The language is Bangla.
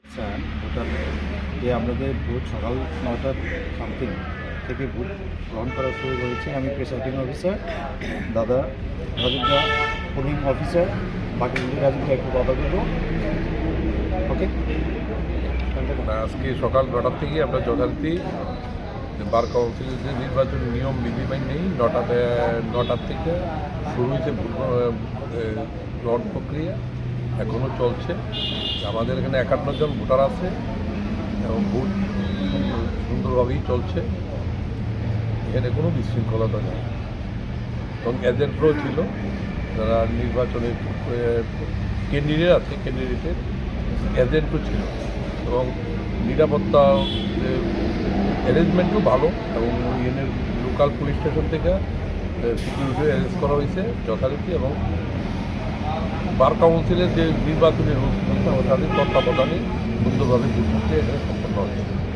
আচ্ছা ভোটার যে আপনাদের ভোট সকাল নটা সামথিং থেকে ভোট গ্রহণ করা শুরু করেছে আমি প্রেসাইডিং অফিসার দাদা রাজুদা পোলিং অফিসার বাকি রাজুদা একটু কথা বলব। ওকে আজকে সকাল নটার থেকে আমরা যথারীতি বার কাউন্সিলের যে নির্বাচন নিয়ম বিধি নেই। নটাতে, নটার থেকে শুরু হয়েছে ভোট প্রক্রিয়া। এখনও চলছে। আমাদের এখানে একান্ন জন ভোটার আছে এবং ভোট সুন্দরভাবেই চলছে। এখানে কোনো বিশৃঙ্খলতা নেই। এবং এজেন্টরাও ছিল। যারা নির্বাচনের ক্যান্ডিডেট আছে ক্যান্ডিডেটের এজেন্টও ছিল। এবং নিরাপত্তা অ্যারেঞ্জমেন্টও ভালো এবং ইউনিয়নের লোকাল পুলিশ স্টেশন থেকে সিকিউরিটি অ্যারেঞ্জ করা হয়েছে যথারীতি এবং বার কাউন্সিলের যে নির্বাচনী রুল তাদের তত্ত্বাবধানে সুন্দরভাবে এখানে সম্পন্ন হয়েছে।